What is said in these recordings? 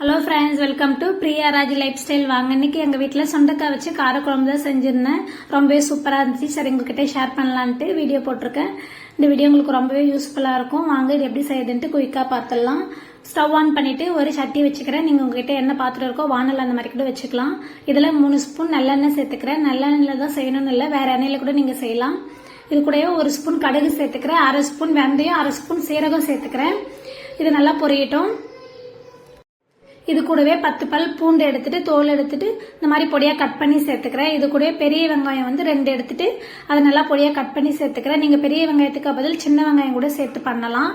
Hello friends welcome to Priya Raj lifestyle வாங்க இன்னைக்கு எங்கள் வீட்டில் சொந்தக்காய் வச்சு காரக்குழம்பு தான் செஞ்சுருந்தேன். ரொம்பவே சூப்பராக இருந்துச்சு. சரி உங்ககிட்ட ஷேர் பண்ணலான்ட்டு வீடியோ போட்டிருக்கேன். இந்த வீடியோ உங்களுக்கு ரொம்பவே யூஸ்ஃபுல்லாக இருக்கும். வாங்க இது எப்படி செய்யுதுன்ட்டு குயிக்காக பார்த்துடலாம். ஸ்டவ் ஆன் பண்ணிவிட்டு ஒரு சட்டி வச்சுக்கிறேன். நீங்கள் உங்ககிட்ட என்ன பாத்திரம் இருக்கோ வானல் அந்த மாதிரி கூட வச்சுக்கலாம். இதில் மூணு ஸ்பூன் நல்லெண்ணெய் சேர்த்துக்கிறேன். நல்லெண்ணெயில் தான் செய்யணும்னு இல்லை வேறு எண்ணெயில் கூட நீங்கள் செய்யலாம். இது கூடயே ஒரு ஸ்பூன் கடுகு சேர்த்துக்கிறேன். அரை ஸ்பூன் வெந்தயம் அரை ஸ்பூன் சீரகம் சேர்த்துக்கிறேன். இது நல்லா பொரியட்டும். இது கூடவே பத்து பல் பூண்டு எடுத்துட்டு தோல் எடுத்துட்டு இந்த மாதிரி பொடியா கட் பண்ணி சேர்த்துக்கிறேன். இது கூடவே பெரிய வெங்காயம் வந்து ரெண்டு எடுத்துட்டு அதை நல்லா பொடியா கட் பண்ணி சேர்த்துக்கிறேன். நீங்க பெரிய வெங்காயத்துக்கு பதில் சின்ன வெங்காயம் கூட சேர்த்து பண்ணலாம்.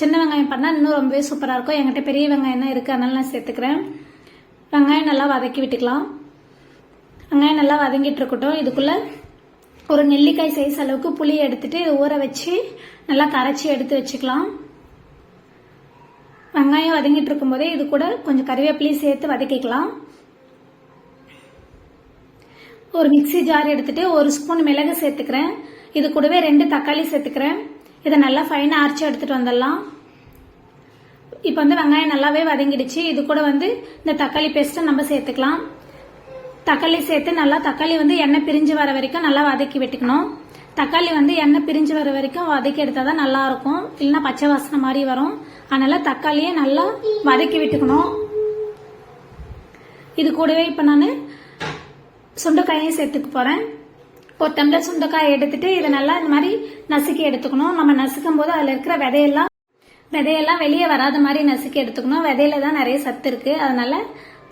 சின்ன வெங்காயம் பண்ணா இன்னும் ரொம்பவே சூப்பரா இருக்கும். என்கிட்ட பெரிய வெங்காயம் தான் இருக்கு அதனால நான் சேர்த்துக்கிறேன். வெங்காயம் நல்லா வதக்கி விட்டுக்கலாம். வெங்காயம் நல்லா வதங்கிட்டு இருக்கட்டும். இதுக்குள்ள ஒரு நெல்லிக்காய் சைஸ் அளவுக்கு புளி எடுத்துட்டு ஊற வச்சு நல்லா கரைச்சி எடுத்து வச்சுக்கலாம். வெங்காயம் வதங்கிட்டு இருக்கும்போதே இது கூட கொஞ்சம் கறிவேப்பிலையும் சேர்த்து வதக்கிக்கலாம். ஒரு மிக்சி ஜார் எடுத்துட்டு ஒரு ஸ்பூன் மிளகு சேர்த்துக்கிறேன். இது கூடவே ரெண்டு தக்காளி சேர்த்துக்கிறேன். இதை நல்லா ஃபைனாக அரைச்சி எடுத்துட்டு வந்துடலாம். இப்போ வந்து வெங்காயம் நல்லாவே வதங்கிடுச்சு. இது கூட வந்து இந்த தக்காளி பேஸ்ட்டை நம்ம சேர்த்துக்கலாம். தக்காளி சேர்த்து நல்லா தக்காளி வந்து எண்ணெய் பிரிஞ்சு வர வரைக்கும் நல்லா வதக்கி விட்டுக்கணும். தக்காளி வந்து எண்ணெய் பிரிஞ்சு வர வரைக்கும் வதக்கி எடுத்தால் தான் நல்லா இருக்கும். இல்லைன்னா பச்சை வாசனை மாதிரி வரும். அதனால தக்காளியை நல்லா வதக்கி விட்டுக்கணும். இது கூடவே இப்போ நான் சுண்டைக்காயும் சேர்த்துக்க போகிறேன் ஒரு டம்ளர் சுண்டைக்காய் எடுத்துட்டு இதை நல்லா இந்த மாதிரி நசுக்கி எடுத்துக்கணும். நம்ம நசுக்கும் போது அதில் இருக்கிற விதையெல்லாம் விதையெல்லாம் வெளியே வராத மாதிரி நசுக்கி எடுத்துக்கணும். விதையில தான் நிறைய சத்து இருக்கு. அதனால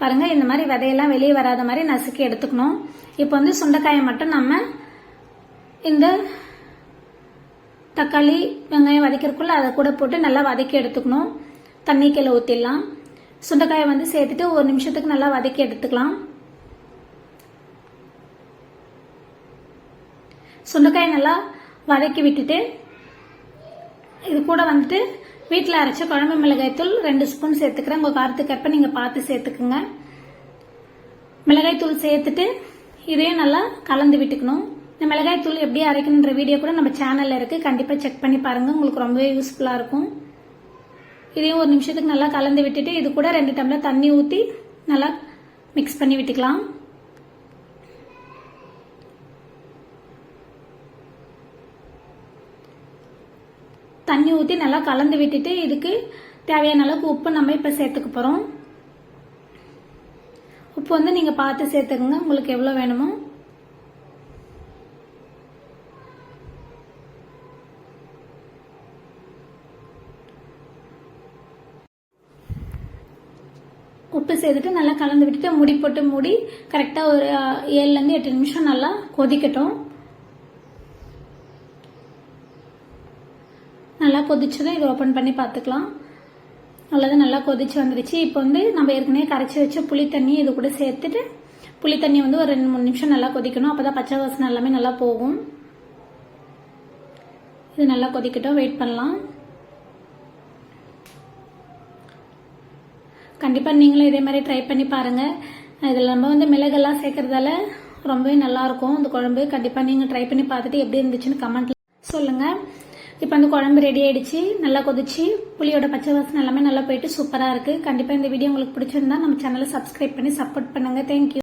பாருங்கள் இந்த மாதிரி விதையெல்லாம் வெளியே வராத மாதிரி நசுக்கி எடுத்துக்கணும். இப்போ வந்து சுண்டைக்காயை மட்டும் நம்ம இந்த தக்காளி வெங்காயம் வதக்கிறதுக்குள்ள அதை கூட போட்டு நல்லா வதக்கி எடுத்துக்கணும். தண்ணி கீழே ஊற்றிடலாம் சுண்டைக்காயை வந்து சேர்த்துட்டு ஒரு நிமிஷத்துக்கு நல்லா வதக்கி எடுத்துக்கலாம். சுண்டைக்காயை நல்லா வதக்கி விட்டுட்டு இது கூட வந்துட்டு வீட்டில் அரைச்ச குழம்பு மிளகாய்த்தூள் ரெண்டு ஸ்பூன் சேர்த்துக்கிறேன். உங்கள் காரத்துக்கேற்ப நீங்கள் பார்த்து சேர்த்துக்குங்க. மிளகாய்த்தூள் சேர்த்துட்டு இதையும் நல்லா கலந்து விட்டுக்கணும். இந்த மிளகாய்த்தூள் எப்படி அரைக்கணுன்ற வீடியோ கூட நம்ம சேனலில் இருக்குது கண்டிப்பாக செக் பண்ணி பாருங்கள் உங்களுக்கு ரொம்பவே யூஸ்ஃபுல்லாக இருக்கும். இதையும் ஒரு நிமிஷத்துக்கு நல்லா கலந்து விட்டுட்டு இது கூட ரெண்டு டம்ளர் தண்ணி ஊற்றி நல்லா மிக்ஸ் பண்ணி விட்டுக்கலாம். தண்ணி ஊற்றி நல்லா கலந்து விட்டுட்டு இதுக்கு தேவையான அளவுக்கு உப்பு நம்ம இப்போ சேர்த்துக்க போகிறோம் உப்பு வந்து நீங்கள் பார்த்து சேர்த்துக்கோங்க. உங்களுக்கு எவ்வளோ வேணுமோ. உப்பு சேர்த்துட்டு நல்லா கலந்து விட்டுட்டு முடி போட்டு மூடி கரெக்டாக ஒரு ஏழுலேருந்து எட்டு நிமிஷம் நல்லா கொதிக்கட்டும். நல்லா கொதிச்சதும் இதை ஓப்பன் பண்ணி பார்த்துக்கலாம். நல்லது நல்லா கொதிச்சு வந்துருச்சு. இப்போ வந்து நம்ம ஏற்கனவே கரைச்சி வச்ச புளி தண்ணி இது கூட சேர்த்துட்டு புளி தண்ணி வந்து ஒரு ரெண்டு மூணு நிமிஷம் நல்லா கொதிக்கணும். அப்போ தான் பச்சை வாசனை எல்லாமே நல்லா போகும். இது நல்லா கொதிக்கட்டும். வெயிட் பண்ணலாம். கண்டிப்பாக நீங்களும் இதே மாதிரி ட்ரை பண்ணி பாருங்கள் இதில் நம்ம வந்து மிளகெல்லாம் சேர்க்கறதால ரொம்பவே நல்லாயிருக்கும் இந்த குழம்பு கண்டிப்பாக நீங்கள் ட்ரை பண்ணி பார்த்துட்டு எப்படி இருந்துச்சுன்னு கமெண்ட்டில் சொல்லுங்கள் இப்போ அந்த குழம்பு ரெடி ஆயிடுச்சு நல்லா கொதிச்சு புளியோட பச்சை வாசனை எல்லாமே நல்லா போயிட்டு சூப்பராக இருக்குது கண்டிப்பாக இந்த வீடியோ உங்களுக்கு பிடிச்சிருந்தா நம்ம சேனலை சப்ஸ்கிரைப் பண்ணி சப்போர்ட் பண்ணுங்கள் தேங்க்யூ